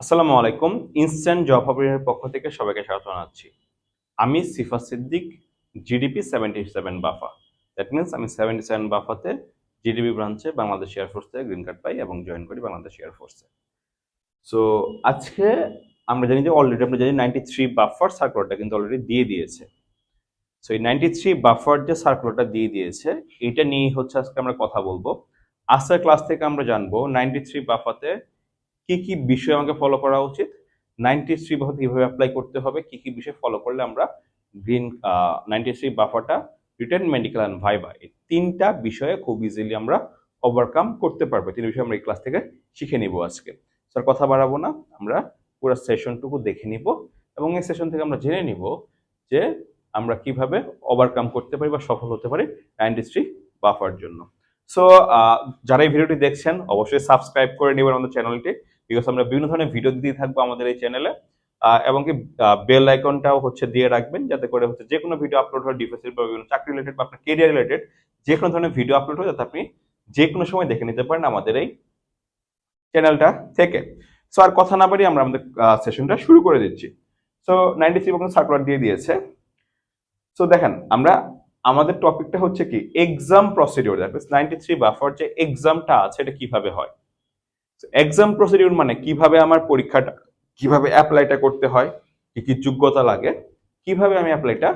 আসসালামু আলাইকুম, instant job হবের পক্ষ থেকে সবাইকে স্বাগত জানাচ্ছি। আমি Sifa Siddique, GDP seventy seven BAFA. That means আমি সেভেন্টি সেভেন বাফাতে জিডিপি ব্রাঞ্চে বাংলাদেশ এয়ারফোর্সে গ্রিন কার্ড পাই এবং জয়েন করি বাংলাদেশ এয়ারফোর্সে সো আজকে আমরা জানি যে অলরেডি আমরা জানি নাইনটি থ্রি বাফার সার্কুলারটা কিন্তু অলরেডি দিয়ে দিয়েছে। সো এই নাইনটি থ্রি বাফার যে সার্কুলারটা দিয়ে দিয়েছে, এটা নিয়ে হচ্ছে আজকে আমরা কথা বলব। আজকের ক্লাস থেকে আমরা জানব নাইনটি থ্রি বাফাতে কি কি বিষয় আমাকে ফলো করা উচিত? নাইনটি থ্রি বাফাতে কীভাবে অ্যাপ্লাই করতে হবে? কি কি বিষয় ফলো করলে আমরা গ্রিন নাইনটি থ্রি বাফাটা রিটার্ন মেডিকেল অ্যান্ড ভাইবা এই তিনটা বিষয়ে খুব ইজিলি আমরা ওভারকাম করতে পারব। তিন বিষয় আমরা এই ক্লাস থেকে শিখে নিব আজকে। স্যার কথা বাড়াবো না। আমরা পুরো সেশনটুকু দেখে নিব এবং এই সেশন থেকে আমরা জেনে নিব যে আমরা কীভাবে ওভারকাম করতে পারি বা সফল হতে পারি নাইনটি থ্রি বাফার জন্য। সো যারা এই ভিডিওটি দেখছেন, অবশ্যই সাবস্ক্রাইব করে নেবেন আমাদের চ্যানেলটি বিকজ আমরা বিভিন্ন ধরনের ভিডিও দিয়ে থাকব আমাদের এই চ্যানেলে এবং কি বেল আইকনটাও হচ্ছে দিয়ে রাখবেন যাতে করে হচ্ছে যে কোনো ভিডিও আপলোড হয় ডিফেন্সের বা বিভিন্ন চাকরি রিলেটেড বা আপনার কেরিয়ার রিলেটেড যে কোনো ধরনের ভিডিও আপলোড হয় যাতে আপনি যে কোনো সময় দেখে নিতে পারেন আমাদের এই চ্যানেলটা থেকে। সো আর কথা না বাড়িয়ে আমরা আমাদের সেশনটা শুরু করে দিচ্ছি। সো নাইনটি থ্রি সার্কুলার দিয়ে দিয়েছে। সো দেখেন, আমরা, আমাদের টপিকটা হচ্ছে কি exam procedure that ninety three buffer যে এক্সামটা আছে, এটা কীভাবে হয়। এক্সাম প্রসিডিওর মানে কীভাবে আমার পরীক্ষাটা, কীভাবে অ্যাপ্লাইটা করতে হয়, কি কি যোগ্যতা লাগে, কীভাবে আমি অ্যাপ্লাইটা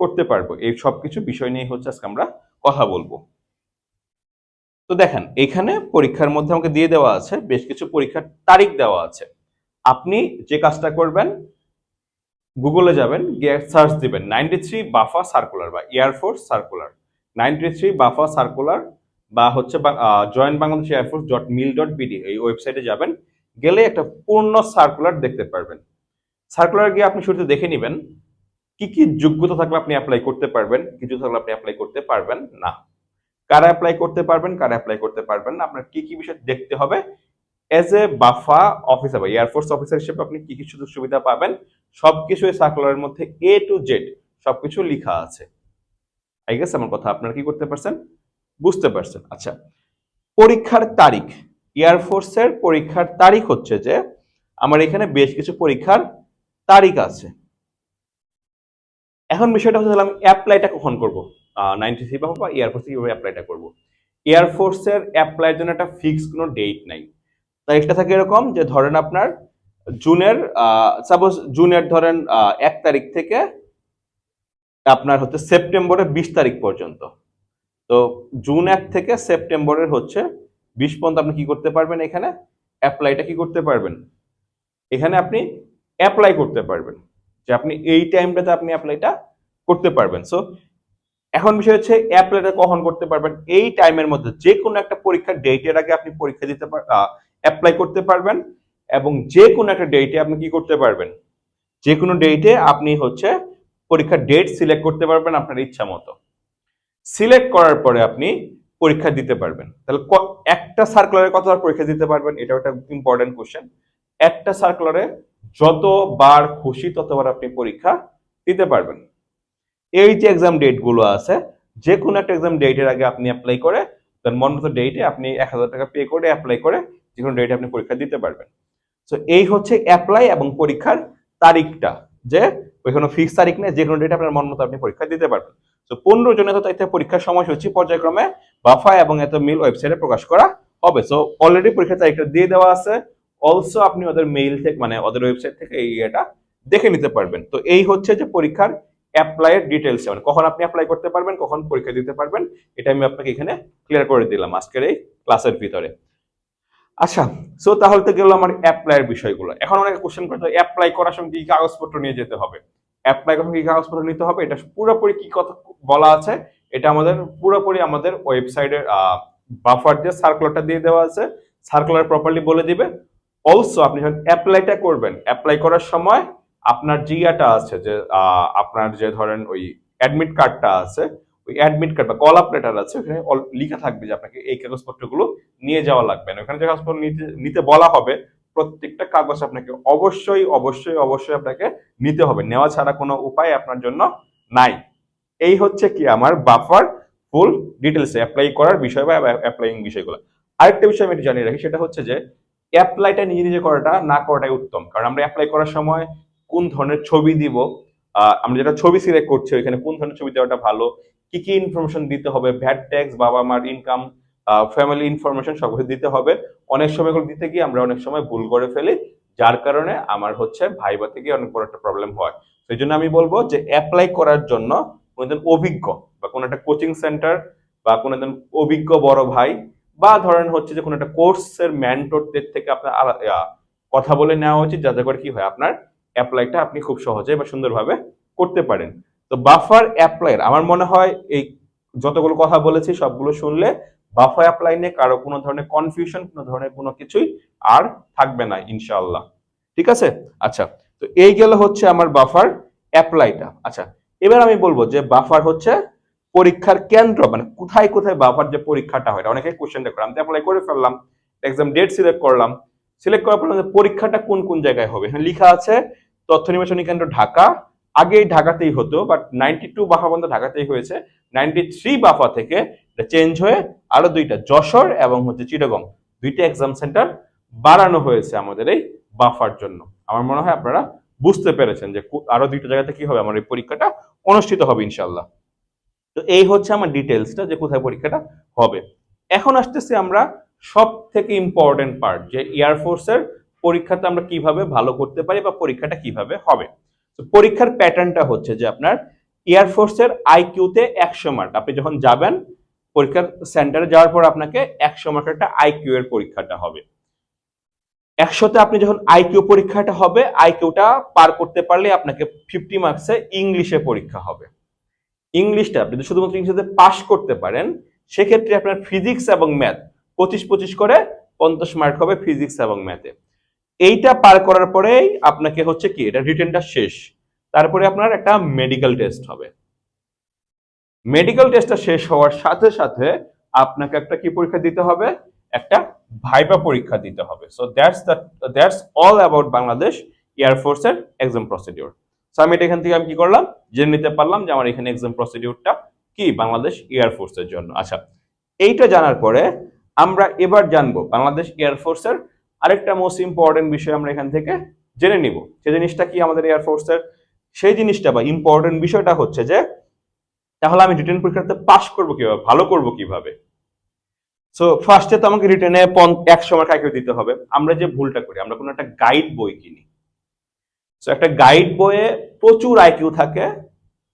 করতে পারব, এই সব কিছু বিষয় নিয়ে হচ্ছে আজকে আমরা কথা বলব। তো দেখেন, এখানে পরীক্ষার মধ্যে আমাকে দিয়ে দেওয়া আছে, বেশ কিছু পরীক্ষার তারিখ দেওয়া আছে। আপনি যে কাজটা করবেন গুগলে যাবেন, গিয়ে সার্চ দিবেন নাইনটি থ্রি বাফা সার্কুলার বা air force circular ninety three BAFA circular বা হচ্ছে join Bangladesh air force dot mil dot BD এই ওয়েবসাইটে যাবেন, গেলে একটা পূর্ণ সার্কুলার দেখতে পারবেন। সার্কুলার গিয়ে আপনি শুরুতে দেখে নেবেন, কি কি যোগ্যতা থাকলে আপনি অ্যাপ্লাই করতে পারবেন কিছু থাকলে আপনি অ্যাপ্লাই করতে পারবেন না। কারা অ্যাপ্লাই করতে পারবেন, কারা অ্যাপ্লাই করতে পারবেন না, আপনার কি কি বিষয় দেখতে হবে এজ এ বাফা অফিসার বা এয়ারফোর্স অফিসার হিসেবে আপনি কি কি সুযোগ সুবিধা পাবেন, সবকিছু এই সার্কুলারের মধ্যে এ টু জেড সবকিছু লেখা আছে। আই গেস আমার কথা আপনারা কি করতে পারছেন? বুঝতে পারছেন। আচ্ছা পরীক্ষার তারিখ। এয়ারফোর্সের পরীক্ষার তারিখ হচ্ছে যে, আমার এখানে বেশ কিছু পরীক্ষার তারিখ আছে। এখন বিষয়টা হচ্ছে আমি অ্যাপ্লাইটা কখন করব? নাইনটি থ্রি বা এয়ারফোর্সে কীভাবে অ্যাপ্লাইটা করব? এয়ারফোর্সের অ্যাপ্লাইয়ের জন্য একটা ফিক্স কোনো ডেট নাই। তারিখটা থাকে এরকম যে, ধরেন আপনার জুনের সাপোজ জুনের ধরেন এক তারিখ থেকে আপনার হচ্ছে সেপ্টেম্বরের বিশ তারিখ পর্যন্ত। তো জুন এক থেকে সেপ্টেম্বরের হচ্ছে বিশ পর্যন্ত আপনি কি করতে পারবেন এখানে? অ্যাপ্লাইটা কি করতে পারবেন? এখানে আপনি অ্যাপ্লাই করতে পারবেন। যে আপনি এই টাইমটাতে আপনি অ্যাপ্লাইটা করতে পারবেন। সো এখন বিষয় হচ্ছে অ্যাপ্লাইটা কখন করতে পারবেন? এই টাইমের মধ্যে যে কোনো একটা পরীক্ষার ডেটের আগে আপনি পরীক্ষা দিতে অ্যাপ্লাই করতে পারবেন এবং যে কোনো একটা ডেটে আপনি কি করতে পারবেন? যে কোনো ডেটে আপনি হচ্ছে পরীক্ষার ডেট সিলেক্ট করতে পারবেন আপনার ইচ্ছা মতো। সিলেক্ট করার পরে আপনি পরীক্ষা দিতে পারবেন। তাহলে একটা সার্কুলারে কতবার পরীক্ষা দিতে পারবেন? এটা একটা ইম্পর্টেন্ট কোশ্চেন একটা সার্কুলারে যতবার খুশি ততবার আপনি পরীক্ষা দিতে পারবেন। এই যে এক্সাম ডেটগুলো আছে যে কোনো একটা এক্সাম ডেটের আগে আপনি অ্যাপ্লাই করে তার মন মতো ডেটে আপনি এক হাজার টাকা পে করে অ্যাপ্লাই করে যে কোনো ডেটে আপনি পরীক্ষা দিতে পারবেন। তো এই হচ্ছে অ্যাপ্লাই এবং পরীক্ষার তারিখটা, যে ওইখানে ফিক্স তারিখ নেই যে কোনো ডেটে আপনার মন মতো আপনি পরীক্ষা দিতে পারবেন। তো পনেরো জনের তো তাইতে পরীক্ষার সময়সূচি পর্যায়ক্রমে বাফা এবং এত মিল ওয়েবসাইটে প্রকাশ করা হবে। সো অলরেডি পরীক্ষার তারিখটা দিয়ে দেওয়া আছে। অলসো আপনি ওদের মেইল থেকে মানে ওদের ওয়েবসাইট থেকে এই এটা দেখে নিতে পারবেন। তো এই হচ্ছে যে পরীক্ষার অ্যাপ্লাইয়ের ডিটেলস মানে কখন আপনি অ্যাপ্লাই করতে পারবেন, কখন পরীক্ষা দিতে পারবেন, এটা আমি আপনাকে এখানে ক্লিয়ার করে দিলাম আজকের এই ক্লাসের ভিতরে। আচ্ছা সো তাহলে তো গেল আমার অ্যাপ্লাইয়ের বিষয়গুলো। এখন অনেকে কোশ্চেন করতে অ্যাপ্লাই করার সময় কি কাগজপত্র নিয়ে যেতে হবে? অ্যাপ্লাই করার কি কাগজপত্র নিতে হবে, এটা পুরোপুরি কি কথা বলা আছে, এটা আমাদের পুরোপুরি আমাদের ওয়েবসাইটের বাফার দিয়ে সার্কুলারটা দিয়ে দেওয়া আছে সার্কুলার প্রপারলি বলে দিবে। অলসো আপনি যখন অ্যাপ্লাইটা করবেন অ্যাপ্লাই করার সময় আপনার জিয়াটা আছে যে আপনার যে ধরেন ওই অ্যাডমিট কার্ডটা আছে, ওই অ্যাডমিট কার্ড বা কল আপ লেটার আছে, ওখানে লেখা থাকবে যে আপনাকে এই কাগজপত্রগুলো নিয়ে যাওয়া লাগবে না। ওখানে যে কাগজপত্র নিতে বলা হবে প্রত্যেকটা কাগজ আপনাকে অবশ্যই অবশ্যই অবশ্যই আপনাকে নিতে হবে। নেওয়া ছাড়া কোনো উপায় আপনার জন্য নাই। এই হচ্ছে কি আমার বাফার ফুল ডিটেলস অ্যাপ্লাই করার বিষয় বা অ্যাপ্লাইং বিষয়গুলো। আরেকটা বিষয় আমি জানিয়ে রাখি, সেটা হচ্ছে যে অ্যাপ্লাইটা নিজে নিজে করাটা না করাটাই উত্তম। কারণ আমরা অ্যাপ্লাই করার সময় কোন ধরনের ছবি দিব আমরা যেটা ছবি সিলেক্ট করছি, ওইখানে কোন ধরনের ছবি দেওয়াটা ভালো, কি কি ইনফরমেশন দিতে হবে ভ্যাট ট্যাক্স বাবা মার ইনকাম ফ্যামিলি ইনফরমেশন সব কিছু দিতে হবে। অনেক সময় এগুলো দিতে গিয়ে আমরা অনেক সময় ভুল করে ফেলি, যার কারণে আমার হচ্ছে ভাইবা থেকে অনেক বড় একটা প্রবলেম হয়। সেই জন্য আমি বলব যে অ্যাপ্লাই করার জন্য কোনো একজন অভিজ্ঞ বা কোনো একটা কোচিং সেন্টার বা কোনো একজন অভিজ্ঞ বড় ভাই বা ধরেন হচ্ছে যে কোনো একটা কোর্সের ম্যান্টরদের থেকে আপনার কথা বলে নেওয়া উচিত, যাতে করে কি হয়, আপনার অ্যাপ্লাইটা আপনি খুব সহজে বা সুন্দরভাবে করতে পারেন। তো বাফার অ্যাপ্লাইয়ের আমার মনে হয় এই যতগুলো কথা বলেছি সবগুলো শুনলে বাফা অ্যাপ্লাই নিয়ে কারও কোনো ধরনের কনফিউশন কোনো ধরনের কোনো কিছুই আর থাকবে না, ইনশাআল্লাহ। ঠিক আছে? আচ্ছা তো এই গেল হচ্ছে আমার বাফার অ্যাপ্লাইটা আচ্ছা এবার আমি বলব যে বাফার হচ্ছে পরীক্ষার কেন্দ্র মানে কোথায় কোথায় বাফার যে পরীক্ষাটা হয় অনেকে কোশ্চেনটা করে আমি অ্যাপ্লাই করে ফেললাম এক্সাম ডেট সিলেক্ট করলাম। সিলেক্ট করার পর পরীক্ষাটা কোন কোন জায়গায় হবে? এখানে লেখা আছে, তথ্য নির্বাচনী কেন্দ্র ঢাকা। আগে ঢাকাতেই হতো বাট নাইনটি টু বাফা বন্ধ ঢাকাতেই হয়েছে। নাইনটি থ্রি বাফা থেকে এটা চেঞ্জ হয়ে আরও দুইটা, যশোর এবং হচ্ছে চিটাগং, দুইটা এক্সাম সেন্টার বাড়ানো হয়েছে আমাদের এই বাফার জন্য। আমার মনে হয় আপনারা বুঝতে পেরেছেন যে আরও দুইটা জায়গাতে কি হবে, আমার এই পরীক্ষাটা অনুষ্ঠিত হবে ইনশাল্লাহ তো এই হচ্ছে আমার ডিটেলসটা যে কোথায় পরীক্ষাটা হবে। এখন আসতেছি আমরা সব থেকে ইম্পর্টেন্ট পার্ট যে এয়ারফোর্সের পরীক্ষাতে আমরা কীভাবে ভালো করতে পারি বা পরীক্ষাটা কীভাবে হবে। তো পরীক্ষার প্যাটার্নটা হচ্ছে যে আপনার এয়ারফোর্সের আইকিউতে একশো মার্ক আপনি যখন যাবেন পরীক্ষার সেন্টারে যাওয়ার পর আপনাকে একশো মার্কের একটা আইকিউ এর পরীক্ষাটা হবে। একশোতে আপনি যখন আইকিউ পরীক্ষাটা হবে আইকিউটা পার করতে পারলে আপনাকে ফিফটি মার্কসে ইংলিশে পরীক্ষা হবে। ইংলিশটা আপনি শুধুমাত্র ইংলিশে পাশ করতে পারেন, সেক্ষেত্রে আপনার ফিজিক্স এবং ম্যাথ পঁচিশ পঁচিশ করে পঞ্চাশ মার্ক হবে ফিজিক্স এবং ম্যাথে এইটা পার করার পরেই আপনাকে হচ্ছে কি, এটা রিটেনটা শেষ। তারপরে আপনার একটা মেডিকেল টেস্ট হবে। মেডিকেল টেস্টটা শেষ হওয়ার সাথে সাথে আপনাকে একটা কি পরীক্ষা দিতে হবে? একটা ভাইবা পরীক্ষা দিতে হবে। So that's the that's all about Bangladesh এয়ারফোর্সের exam procedure so আমি এটা এখান থেকে আমি কি করলাম? জেনে নিতে পারলাম যে আমার এখানে এক্সাম প্রসিডিওরটা কি বাংলাদেশ এয়ারফোর্সের জন্য। আচ্ছা এইটা জানার পরে আমরা এবার জানব বাংলাদেশ এয়ারফোর্সের আরেকটা মোস্ট ইম্পর্টেন্ট বিষয় আমরা এখান থেকে জেনে নিব। সেই জিনিসটা কি আমাদের এয়ারফোর্সের সেই জিনিসটা বা ইম্পর্টেন্ট বিষয়টা হচ্ছে যে তাহলে আমি রিটেন পরীক্ষাতে পাশ করব কীভাবে? ভালো করব কীভাবে? সো ফার্স্টে তো আমাকে রিটেনে একশো মার্ক আইকিউ দিতে হবে? আমরা যে ভুলটা করি, আমরা কোনো একটা গাইড বই কিনি। সো একটা গাইড বইয়ে প্রচুর আইকিউ থাকে।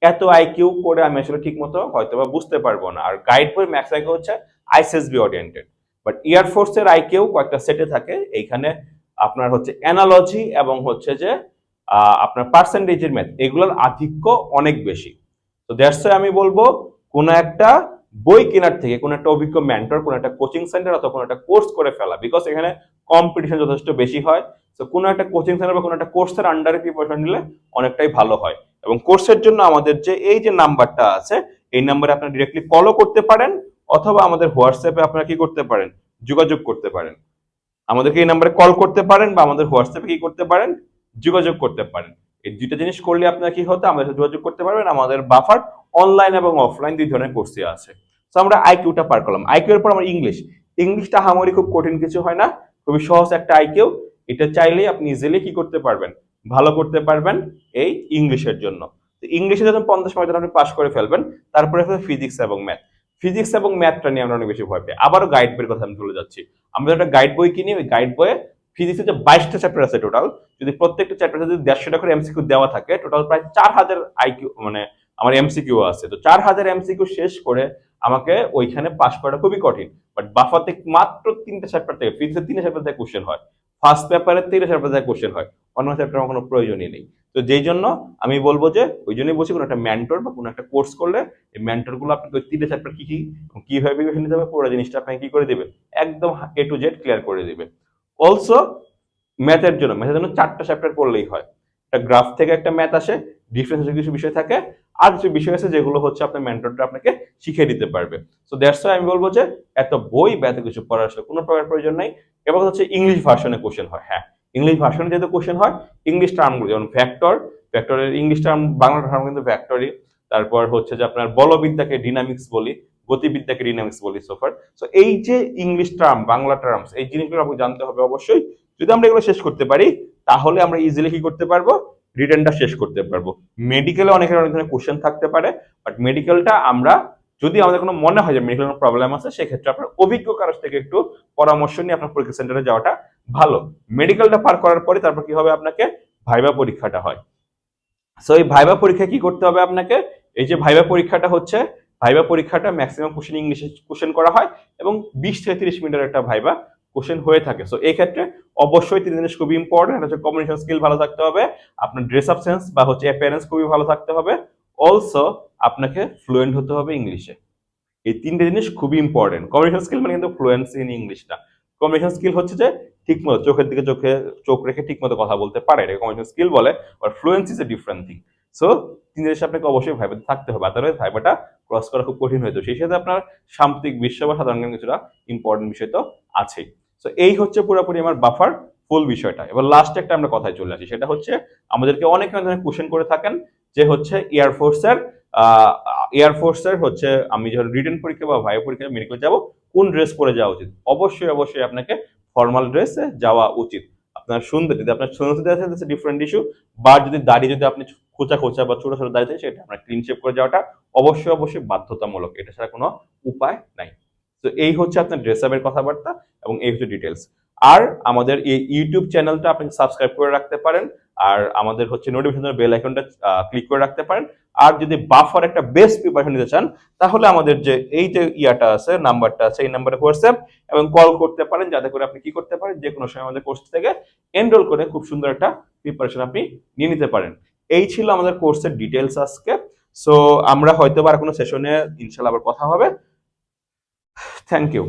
এত আইকিউ করে আমি আসলে ঠিক মতো হয়তো বা বুঝতে পারব না। আর গাইড বই ম্যাক্স আইকিউ হচ্ছে আইসএসবি ওরিয়েন্টেড বাট এয়ারফোর্সের আইকিউ কয়েকটা সেটে থাকে। এইখানে আপনার হচ্ছে অ্যানালজি এবং হচ্ছে যে আপনার পার্সেন্টেজের ম্যাথ এগুলোর আধিক্য অনেক বেশি। তো দ্যাটস আমি বলব, কোনো একটা বই কেনার থেকে, কোনো একটা অভিজ্ঞ মেন্টর কোনো একটা কোচিং সেন্টার অথবা কোনো একটা কোর্স করে ফেলা বিকজ এখানে কম্পিটিশন যথেষ্ট বেশি হয়। তো কোনো একটা কোচিং সেন্টার বা কোনো একটা কোর্সের আন্ডারে প্রিপারেশন নিলে অনেকটাই ভালো হয়। এবং কোর্সের জন্য আমাদের যে, এই যে নাম্বারটা আছে, এই নাম্বারে আপনারা ডিরেক্টলি কলও করতে পারেন, অথবা আমাদের হোয়াটসঅ্যাপে আপনারা কি করতে পারেন? যোগাযোগ করতে পারেন। আমাদেরকে এই নাম্বারে কল করতে পারেন বা আমাদের হোয়াটসঅ্যাপে কি করতে পারেন? যোগাযোগ করতে পারেন। এই দুইটা জিনিস করলে আপনারা কি হতো? আমাদের সাথে যোগাযোগ করতে পারবেন। আমাদের বাফার অনলাইন এবং অফলাইন দুই ধরনের কোর্সে আছে। তো আমরা আইকিউটা পার করলাম। আইকিউ এর পর আমার ইংলিশ ইংলিশটা হামারি খুব কঠিন কিছু হয় না। খুবই সহজ একটা আইকিউ এটা চাইলেই আপনি ইজিলি কি করতে পারবেন? ভালো করতে পারবেন এই ইংলিশের জন্য। ইংলিশে যখন পঞ্চাশ মার্ক আপনি পাস করে ফেলবেন, তারপরে ফিজিক্স এবং ম্যাথ ফিজিক্স এবং ম্যাথটা নিয়ে আমরা অনেক বেশি ভয় পাই। আবারও গাইড বইয়ের কথা আমি চলে যাচ্ছি। আমরা একটা গাইড বই কিনি। ওই গাইড বইয়ে ফিজিক্সের যে বাইশটা চ্যাপ্টার আছে টোটাল যদি প্রত্যেকটা চ্যাপ্টার যদি দেড়শোটা করে এমসিকিউ দেওয়া থাকে টোটাল প্রায় চার হাজার আইকিউ মানে আমার এমসিকিউ আছে। তো চার হাজার এমসিকিউ শেষ করে আমাকে ওইখানে পাস করাটা খুবই কঠিন। বাট বাফাতে মাত্র তিনটা চ্যাপ্টার থেকে ফিজিক্সের তিনটা চ্যাপ্টার থেকে কোশ্চেন হয়। ফার্স্ট পেপারে তিনটা চ্যাপ্টার থেকে কোশ্চেন হয়। অন্য চ্যাপ্টার আমার কোনো প্রয়োজনই নেই। তো যেই জন্য আমি বলব যে, ওই জন্যই বলছি কোনো একটা ম্যান্টর বা কোনো একটা কোর্স করলে এই ম্যান্টরগুলো আপনাকে ওই তিনটে চ্যাপ্টার কি কি কীভাবে প্রিপারেশন নিতে হবে, পুরো জিনিসটা আপনাকে কি করে দেবে? একদম এ টু জেড ক্লিয়ার করে দিবে। অলসো ম্যাথের জন্য ম্যাথের জন্য চারটা চ্যাপ্টার পড়লেই হয়। একটা গ্রাফ থেকে একটা ম্যাথ আসে ডিফারেন্স কিছু বিষয় থাকে, আর কিছু বিষয় আছে যেগুলো হচ্ছে আপনার মেন্টরটা আপনাকে শিখিয়ে দিতে পারবে। সো দ্যাটস আমি বলব যে, এত বই বা এত কিছু পড়ার আসলে কোনো প্রকার প্রয়োজন নাই। এবার হচ্ছে ইংলিশ ভার্সনে কোশ্চেন হয় হ্যাঁ। ইংলিশ ভার্সনে যেহেতু কোশ্চেন হয় ইংলিশ টার্মগুলো যেমন ভ্যাক্টর ভ্যাক্টরের ইংলিশ টার্ম বাংলা টার্ম কিন্তু ভ্যাক্টরই তারপর হচ্ছে যে আপনার বলবিদ্যাকে ডিনামিক্স বলি গতিবিদ্যাকে ডিনামিক্স বলি সোফার সো এই যে ইংলিশ টার্ম বাংলা টার্মস এই জিনিসগুলো আমাকে জানতে হবে অবশ্যই। যদি আমরা এগুলো শেষ করতে পারি, তাহলে আমরা ইজিলি কি করতে পারব? রিটার্নটা শেষ করতে পারব। মেডিকেলে অনেকের অনেক ধরনের কোশ্চেন থাকতে পারে বাট মেডিকেলটা আমরা যদি আমাদের কোনো মনে হয় যে মেডিকেল কোনো প্রবলেম আছে, সেক্ষেত্রে আপনার অভিজ্ঞ কারোর থেকে একটু পরামর্শ নিয়ে আপনার পরীক্ষা সেন্টারে যাওয়াটা ভালো। মেডিকেলটা পার করার পরে তারপর কি হবে আপনাকে? ভাইবা পরীক্ষাটা হয়। সো এই ভাইবা পরীক্ষা কি করতে হবে আপনাকে? এই যে ভাইবা পরীক্ষাটা হচ্ছে ভাইবা পরীক্ষাটা ম্যাক্সিমাম কোশ্চেন ইংলিশে কোশ্চেন করা হয় এবং বিশ থেকে তিরিশ মিনিটের একটা ভাইবা কোশ্চেন হয়ে থাকে। সো এই ক্ষেত্রে অবশ্যই তিন জিনিস খুবই ইম্পর্টেন্ট হচ্ছে কমিউনিকেশন স্কিল ভালো থাকতে হবে, আপনার ড্রেস আপ সেন্স বা হচ্ছে অ্যাপিয়ারেন্স খুবই ভালো থাকতে হবে অলসো আপনাকে ফ্লুয়েন্ট হতে হবে ইংলিশে এই তিনটে জিনিস খুবই ইম্পর্টেন্ট কমিউনিকেশন স্কিল মানে কিন্তু ফ্লুয়েন্সি ইন ইংলিশটা কমিউনিকেশন স্কিল হচ্ছে যে ঠিকমতো চোখের দিকে চোখে, চোখ রেখে ঠিকমতো কথা বলতে পারে এটা কমিউনিকেশন স্কিল বলে আর fluency is a different thing so তিন জিনিস আপনাকে অবশ্যই ভাইবাতে থাকতে হবে। আদারওয়াইজ ভাইবাটা ক্রস করা খুব কঠিন হয়ে তো সেই সাথে আপনার সাম্প্রতিক বিশ্ব বা সাধারণ জ্ঞান কিছুটা ইম্পর্টেন্ট বিষয় তো আছেই। সো এই হচ্ছে পুরোপুরি আমার বাফার ফুল বিষয়টা। এবার লাস্ট একটা আমরা কথায় চলে আসি। সেটা হচ্ছে, আমাদেরকে অনেক ধরনের কোশ্চেন করে থাকেন, যে হচ্ছে এয়ারফোর্সের এয়ারফোর্সের হচ্ছে, আমি যখন রিটার্ন পরীক্ষা বা ভাই পরীক্ষা মেডিকেল যাব, কোন ড্রেস পরে যাওয়া উচিত? অবশ্যই অবশ্যই আপনাকে ফর্মাল ড্রেসে যাওয়া উচিত। আপনার সুন্দর যদি আপনার সুন্দর আছে ডিফারেন্ট ইস্যু বা যদি দাড়ি যদি আপনি খোঁচা খোঁচা বা ছোট ছোট দাড়ি থাকে সেটা আপনার ক্লিন শেপ করে যাওয়াটা অবশ্যই অবশ্যই বাধ্যতামূলক। এটা ছাড়া কোনো উপায় নাই। তো এই হচ্ছে আপনার ড্রেস আপের কথাবার্তা এবং এই হচ্ছে ডিটেলস আর আমাদের এই ইউটিউব চ্যানেলটা আপনি সাবস্ক্রাইব করে রাখতে পারেন আর আমাদের হচ্ছে নোটিফিকেশন বেল আইকনটা ক্লিক করে রাখতে পারেন। আর যদি বাফার একটা বেস্ট প্রিপারেশন নিতে চান, তাহলে আমাদের যে এই যে ইয়াটা আছে নাম্বারটা আছে, এই নাম্বারে হোয়াটসঅ্যাপ এবং কল করতে পারেন। যাতে করে আপনি কি করতে পারেন? যে কোনো সময় আমাদের কোর্স থেকে এনরোল করে খুব সুন্দর একটা প্রিপারেশন আপনি নিয়ে নিতে পারেন। এই ছিল আমাদের কোর্সের ডিটেলস আজকে। সো আমরা হয়তো আর কোনো সেশনে ইনশাল্লাহ আবার কথা হবে। Thank you